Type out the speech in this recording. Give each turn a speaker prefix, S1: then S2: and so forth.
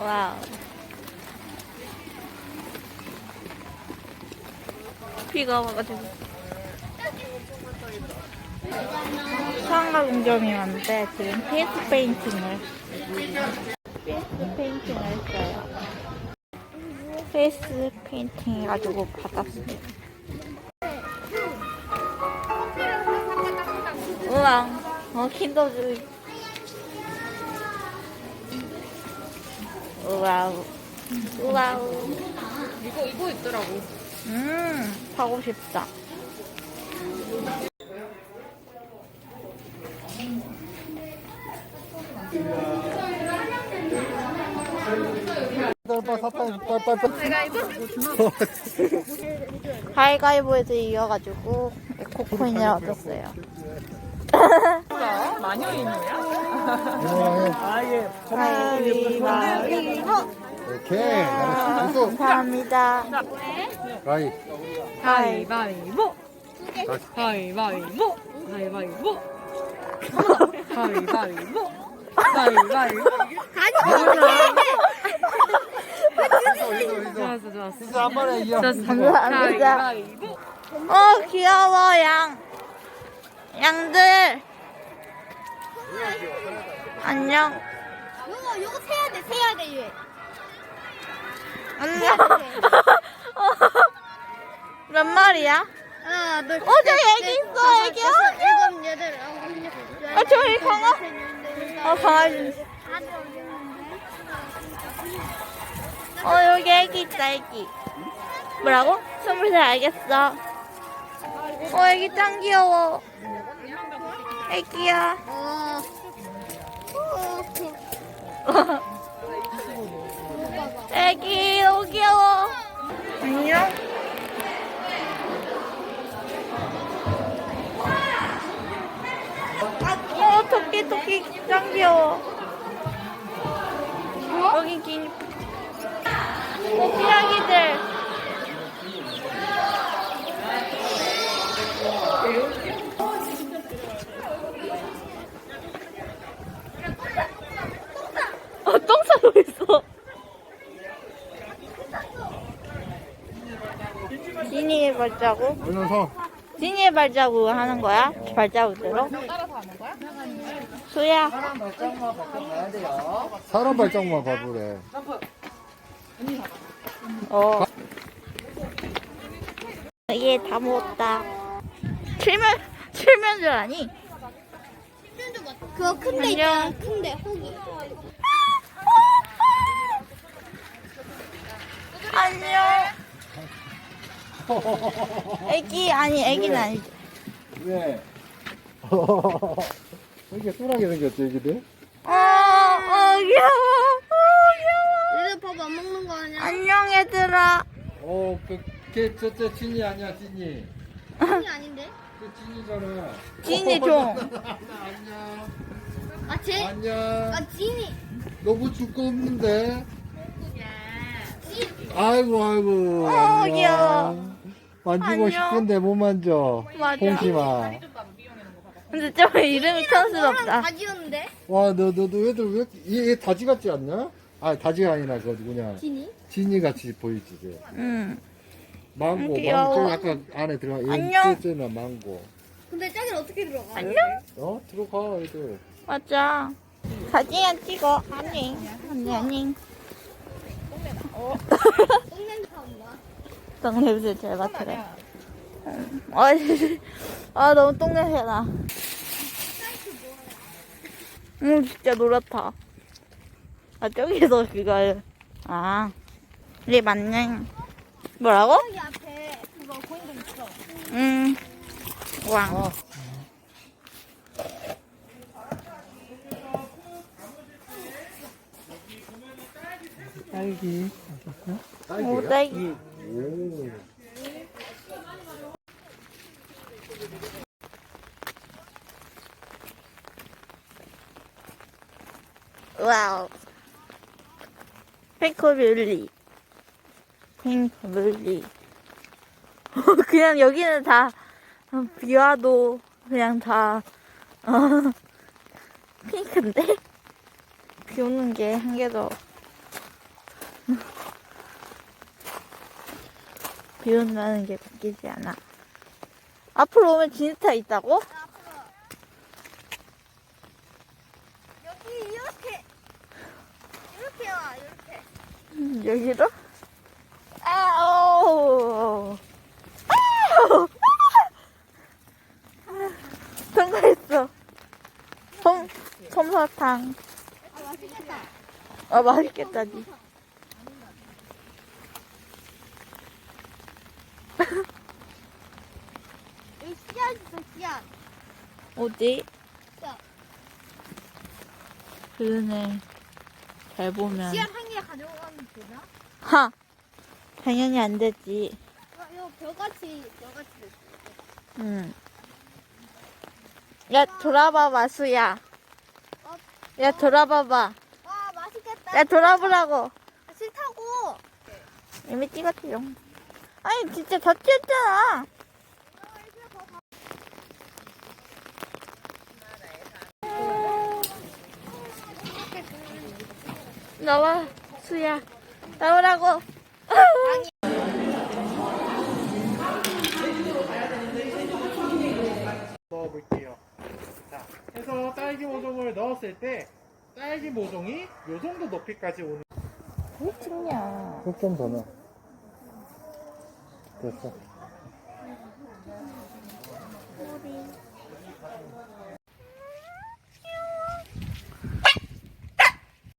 S1: 와우. 비가 와가지고. 상가공점이 왔는데 지금 페이스 페인팅을 페이스 페인팅을 했어요. 페이스 페인팅 해가지고 받았어요. 우와, 어 킨더주이. 우와우. 우와우.
S2: 이거 이거 있더라고.
S1: 음, 사고 싶다.
S3: 빨빨 샀다 빨빨빨
S1: 가위가위보에서 이겨가지고 에코코인을 얻었어요.
S2: 마녀인이야?
S3: 아예
S1: 가위바위보.
S3: 오케이 잘했어
S1: 감사합니다.
S3: 가위
S2: 가위바위보. 가위바위보. 가위바위보. 가위바위보. 가위바위보. 좋았어 좋았어.
S3: 진짜 한 번에 이겨
S1: 감사합니다.
S2: 가위바위보.
S1: 어, 귀여워, 양. 양들. 안녕.
S4: 요거 요거 세야 돼 세야 돼 얘.
S1: 안녕. 몇 마리야?
S4: 하나 둘.
S1: 어, 저기 애기 있어, 애기.
S4: 일곱 여덟 아홉 열.
S1: 아, 저기 강아. 어, 강아지. 어, 여기 애기 있다, 애기. 뭐라고? 스물 살 알겠어. 어, 애기 짱 귀여워. 애기야.
S4: 어.
S1: 애기 너무 귀여워. 안녕. 어 토끼 토끼 짱 귀여워. 여기 긴 토끼아기들. 싸고 있어. 지니의 발자국?
S3: 오늘 서
S1: 지니의 발자국 하는 거야? 발자국대로?
S2: 따라서 하는 거야?
S1: 수야.
S3: 사람 발짝만 봐보래
S1: 어. 얘 다 먹었다. 칠면, 칠면줄 아니?
S4: 그거 큰데. 있잖아 큰데 호기.
S1: 안녕. 애기, 아니, 애기는 아니지.
S3: 왜? 이렇게 뚜하게 생겼지 이게
S1: 어, 어, 귀여워. 어,
S4: 얘들 밥 안 먹는 거 아니야?
S1: 귀여워. 안녕, 얘들아.
S3: 어, 그, 걔, 저저 찐이 아니야, 찐이.
S4: 아니 아닌데.
S3: 그 찐이잖아.
S1: 찐이 좀.
S3: 안녕.
S4: 아 쟤.
S3: 안녕.
S4: 아 진이.
S3: 너무 두껍는데? 아이고, 아이고.
S1: 어,
S3: 안녕.
S1: 귀여워.
S3: 만지고
S1: 안녕.
S3: 싶은데 못 만져.
S1: 맞아.
S3: 홍심아.
S1: 근데 좀 이름이 촌스럽다.
S4: 다 지웠는데.
S3: 와, 너, 너, 너 애들 왜, 이렇게- 얘, 얘 다지 같지 않냐? 아, 다지가 아니라 그거 누구냐.
S4: 진이?
S3: 진이 같이 보이지, 쟤.
S1: 응.
S3: 망고,
S1: 귀여워.
S3: 망고, 약간 안에 들어가. 얘
S1: 안녕.
S3: 망고.
S4: 근데 저길 어떻게 들어가?
S1: 안녕.
S3: 어? 들어가, 애들.
S1: 맞아. 사진 찍어. 아니, 아니.
S4: 똥냄새.
S1: 똥 냄새 잘 맡으래. 응. 아, 아, 너무 똥 냄새 나. 응, 진짜 노랗다. 아, 저기서 그걸. 아, 이게 맞네. 뭐라고?
S4: 여기 앞에 그거 고인돌 있어.
S1: 응. 왕.
S3: 아. 딸기.
S1: 오, 딸기.
S3: 오.
S1: 와우. 핑크뮬리. 핑크뮬리. 그냥 여기는 다 어, 비와도 그냥 다 어, 핑크인데 비 오는 게 한 개도 비 온다는 게 바뀌지 않아. 앞으로 오면 진스타 있다고?
S4: 앞으로. 여기 이렇게. 이렇게 와, 이렇게.
S1: 음, 여기로? 아 오! 아오! 아! 통과했어. 솜, 솜사탕.
S4: 아, 맛있겠다.
S1: 아, 맛있겠다, 니.
S4: 여기 씨앗 있어, 씨앗.
S1: 어디?
S4: 씨앗.
S1: 그러네. 잘 보면.
S4: 씨앗 한 개 가져가면 되나?
S1: 하! 당연히 안 되지.
S4: 아, 이거 벼같이, 벼같이 됐어.
S1: 응. 야, 돌아봐봐, 수야. 야, 돌아봐봐.
S4: 와, 맛있겠다.
S1: 야, 돌아보라고.
S4: 아, 싫다고.
S1: 이미 찍었지요. 아니, 진짜 다 찍었잖아. 나와, 수야. 나오라고.
S3: 넣어볼게요. 자, 해서 딸기 모종을 넣었을 때 딸기 모종이 요 정도 높이까지 오는.
S1: 왜 찍냐.
S3: 좀더 넣어. 됐어.